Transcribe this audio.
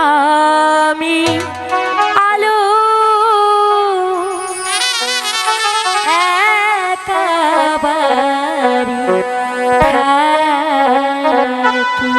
আমি আলো একাবারি থাকি।